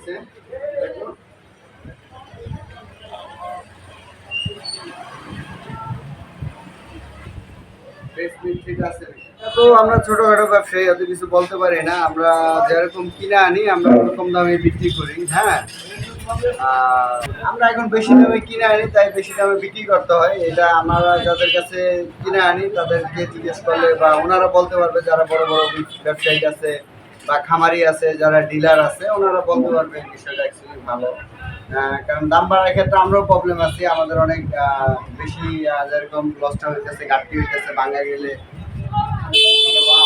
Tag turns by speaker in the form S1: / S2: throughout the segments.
S1: আছে। তো আমরা ছোটখাটো ব্যবসায়ী অত কিছু বলতে পারি না। আমরা যেরকম কিনে আনি, আমরা ওরকম দামে বিক্রি করি হ্যাঁ? আমরা এখন বেশি দামে কিনে আনি, তাই বেশি দামে বিক্রি করতে হয়। এটা আমরা যাদের কাছে কিনে আনি, তাদেরকে জিজ্ঞেস করলে বা ওনারা বলতে পারবে যারা বড় বড় ব্যবসায়ী আছে বা খামারি আছে, যারা ডিলার আছে, ওনারা বলতে পারবে এই বিষয়টা অ্যাকচুয়ালি ভালো। কারণ দাম বাড়ার ক্ষেত্রে আমরাও প্রবলেম আছে। আমাদের অনেক বেশি যেরকম লসটা হইতেছে, ঘাটতি হইতেছে ভাঙা গেলে।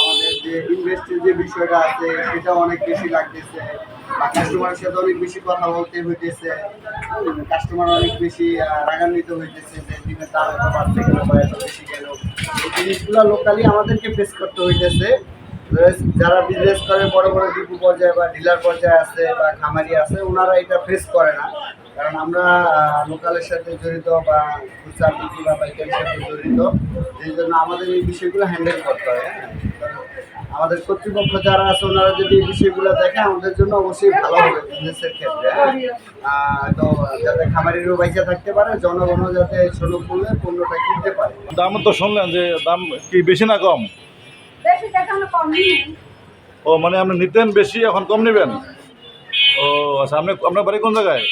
S1: আমাদের যে ইনভেস্টের যে বিষয়টা আছে, সেটা অনেক বেশি লাগতেছে। বা কাস্টমারের সাথে অনেক বেশি কথা বলতে হইতেছে। কাস্টমার অনেক বেশি রাগান্বিত হইতেছে যে দিনে তার এত বাড়তে গেল বা এত বেশি গেল। এই জিনিসগুলো লোকালি আমাদেরকে ফেস করতে হইতেছে। যারা বিজনেস করে, বড় বড় ডিপু পর্যায়ে বা ডিলার পর্যায়ে আছে বা খামারি আছে, ওনারা এটা ফেস করে না কারণ আমরা লোকালের সাথে জড়িত বা খুচরা বিক্রি বা পাইকারির সাথে জড়িত এই জন্য আমাদের এই বিষয়গুলো হ্যান্ডেল করতে হয় হ্যাঁ? আমাদের কর্তৃপক্ষ যারা আছে, ওনারা যদি এই বিষয়গুলো দেখে, আমাদের জন্য অবশ্যই ভালো হবে বিজনেসের ক্ষেত্রে হ্যাঁ? তো যাতে খামারিরও বাইচা থাকতে পারে, জনগণও যাতে ছোট মূল্যে পণ্যটা কিনতে পারে
S2: দাম তো শুনলেন যে দাম কি বেশি না কম
S3: বেশি টাকা আমরা কম নিই
S2: ও মানে আপনি নিতেন বেশি, এখন কম নেবেন? ও আচ্ছা আপনি, আপনার বাড়ি কোন জায়গায়?